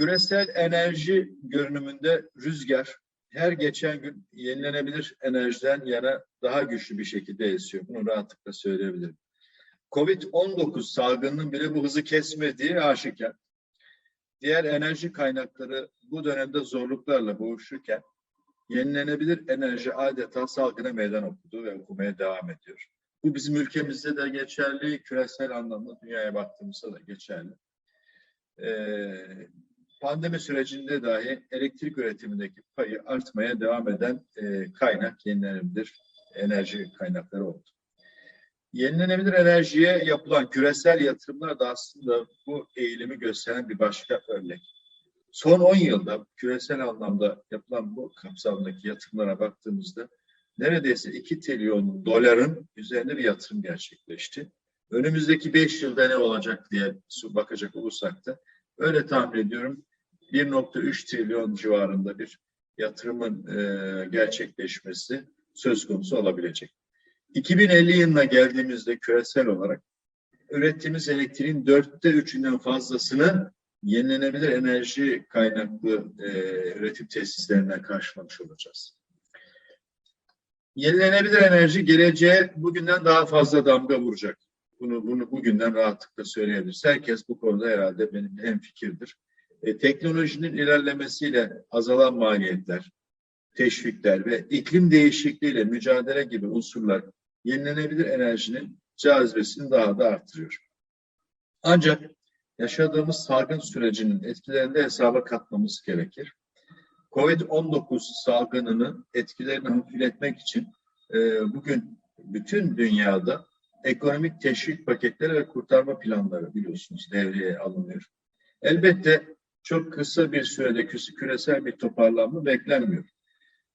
Küresel enerji görünümünde rüzgar her geçen gün yenilenebilir enerjiden yana daha güçlü bir şekilde esiyor. Bunu rahatlıkla söyleyebilirim. Covid-19 salgınının bile bu hızı kesmediği aşikar. Diğer enerji kaynakları bu dönemde zorluklarla boğuşurken yenilenebilir enerji adeta salgına meydan okudu ve okumaya devam ediyor. Bu bizim ülkemizde de geçerli, küresel anlamda dünyaya baktığımızda da geçerli. Ee, pandemi sürecinde dahi elektrik üretimindeki payı artmaya devam eden e, kaynak yenilenebilir enerji kaynakları oldu. Yenilenebilir enerjiye yapılan küresel yatırımlar da aslında bu eğilimi gösteren bir başka örnek. Son 10 yılda küresel anlamda yapılan bu kapsamdaki yatırımlara baktığımızda neredeyse 2 trilyon doların üzerinde bir yatırım gerçekleşti. Önümüzdeki 5 yılda ne olacak diye bakacak olursak da öyle tahmin ediyorum 1.3 trilyon civarında bir yatırımın e, gerçekleşmesi söz konusu olabilecek. 2050 yılına geldiğimizde küresel olarak ürettiğimiz elektriğin dörtte üçünden fazlasını yenilenebilir enerji kaynaklı e, üretim tesislerinden karşılamış olacağız. Yenilenebilir enerji geleceğe bugünden daha fazla damga vuracak. Bunu, bunu bugünden rahatlıkla söyleyebiliriz. Herkes bu konuda herhalde benim hem fikirdir. E, teknolojinin ilerlemesiyle azalan maliyetler, teşvikler ve iklim değişikliğiyle mücadele gibi unsurlar yenilenebilir enerjinin cazibesini daha da artırıyor. Ancak yaşadığımız salgın sürecinin etkilerini de hesaba katmamız gerekir. Covid-19 salgınının etkilerini hafifletmek için e, bugün bütün dünyada ekonomik teşvik paketleri ve kurtarma planları biliyorsunuz devreye alınıyor. Elbette çok kısa bir sürede küresel bir toparlanma beklenmiyor.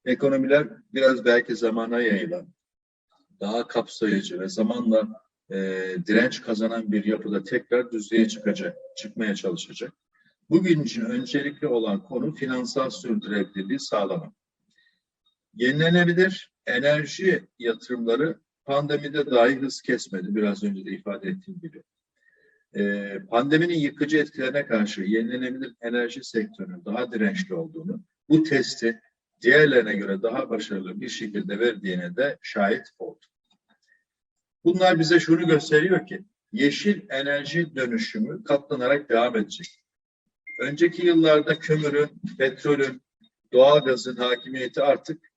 Ekonomiler biraz belki zamana yayılan, daha kapsayıcı ve zamanla e, direnç kazanan bir yapıda tekrar düzlüğe çıkacak, çıkmaya çalışacak. Bugün için öncelikli olan konu finansal sürdürülebilirliği sağlamak. Yenilenebilir enerji yatırımları pandemide dahi hız kesmedi. Biraz önce de ifade ettiğim gibi. Ee, pandeminin yıkıcı etkilerine karşı yenilenebilir enerji sektörünün daha dirençli olduğunu, bu testi diğerlerine göre daha başarılı bir şekilde verdiğine de şahit olduk. Bunlar bize şunu gösteriyor ki yeşil enerji dönüşümü katlanarak devam edecek. Önceki yıllarda kömürün, petrolün, doğalgazın hakimiyeti artık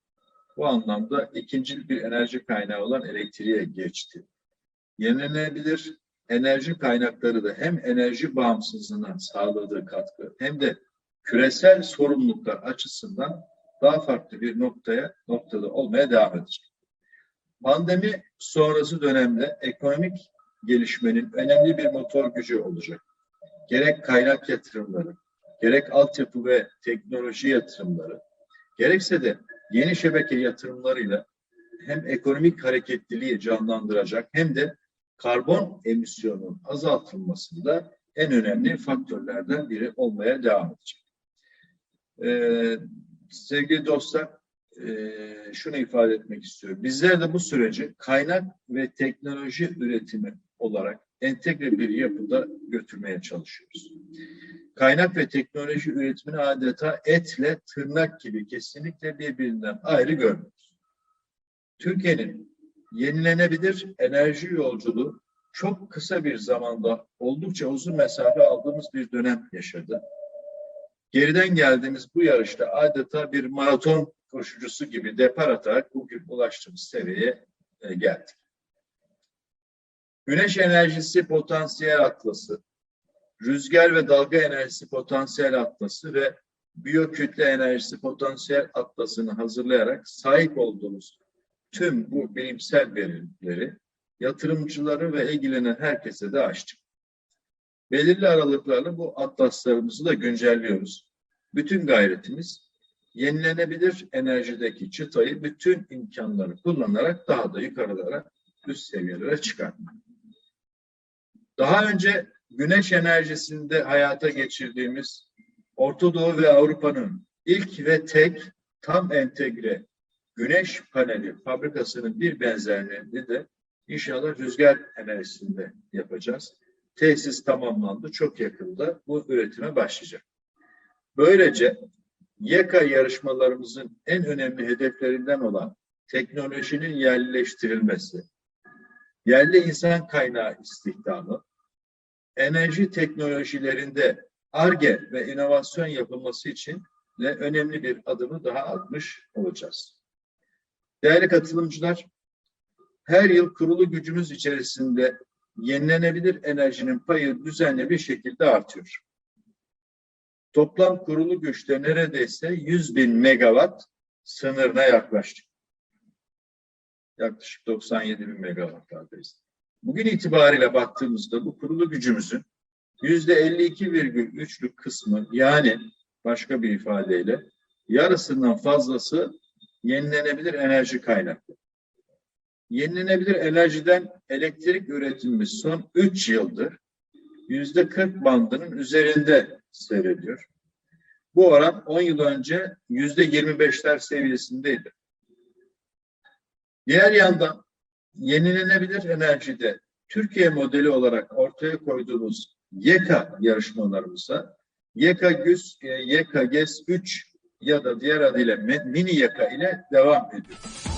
bu anlamda ikinci bir enerji kaynağı olan elektriğe geçti. Yenilenebilir enerji kaynakları da hem enerji bağımsızlığına sağladığı katkı hem de küresel sorumluluklar açısından daha farklı bir noktaya noktada olmaya devam edecek. Pandemi sonrası dönemde ekonomik gelişmenin önemli bir motor gücü olacak. Gerek kaynak yatırımları, gerek altyapı ve teknoloji yatırımları, gerekse de yeni şebeke yatırımlarıyla hem ekonomik hareketliliği canlandıracak hem de karbon emisyonunun azaltılmasında en önemli faktörlerden biri olmaya devam edecek. Ee, sevgili dostlar, e, şunu ifade etmek istiyorum. Bizler de bu süreci kaynak ve teknoloji üretimi olarak entegre bir yapıda götürmeye çalışıyoruz. Kaynak ve teknoloji üretimini adeta etle tırnak gibi kesinlikle birbirinden ayrı görmüyoruz. Türkiye'nin yenilenebilir enerji yolculuğu çok kısa bir zamanda oldukça uzun mesafe aldığımız bir dönem yaşadı. Geriden geldiğimiz bu yarışta adeta bir maraton koşucusu gibi depar atarak bugün ulaştığımız seviyeye e, geldik. Güneş enerjisi potansiyel atlası, rüzgar ve dalga enerjisi potansiyel atlası ve biyokütle enerjisi potansiyel atlasını hazırlayarak sahip olduğumuz tüm bu bilimsel verileri yatırımcıları ve ilgilenen herkese de açtık. Belirli aralıklarla bu atlaslarımızı da güncelliyoruz. Bütün gayretimiz yenilenebilir enerjideki çıtayı bütün imkanları kullanarak daha da yukarılara, üst seviyelere çıkartmak. Daha önce güneş enerjisinde hayata geçirdiğimiz Orta Doğu ve Avrupa'nın ilk ve tek tam entegre güneş paneli fabrikasının bir benzerini de inşallah rüzgar enerjisinde yapacağız. Tesis tamamlandı. Çok yakında bu üretime başlayacak. Böylece YEKA yarışmalarımızın en önemli hedeflerinden olan teknolojinin yerleştirilmesi, yerli insan kaynağı istihdamı, enerji teknolojilerinde ARGE ve inovasyon yapılması için de önemli bir adımı daha atmış olacağız. Değerli katılımcılar, her yıl kurulu gücümüz içerisinde yenilenebilir enerjinin payı düzenli bir şekilde artıyor. Toplam kurulu güçte neredeyse 100 bin megawatt sınırına yaklaştık. Yaklaşık 97 bin megawattlardayız. Bugün itibariyle baktığımızda bu kurulu gücümüzün yüzde 52,3'lük kısmı yani başka bir ifadeyle yarısından fazlası yenilenebilir enerji kaynaklı. Yenilenebilir enerjiden elektrik üretimimiz son 3 yıldır yüzde 40 bandının üzerinde seyrediyor. Bu oran 10 yıl önce yüzde 25'ler seviyesindeydi. Diğer yandan yenilenebilir enerjide Türkiye modeli olarak ortaya koyduğumuz YEKA yarışmalarımıza YEKA GÜS, YEKA GES 3 ya da diğer adıyla Mini YEKA ile devam ediyoruz.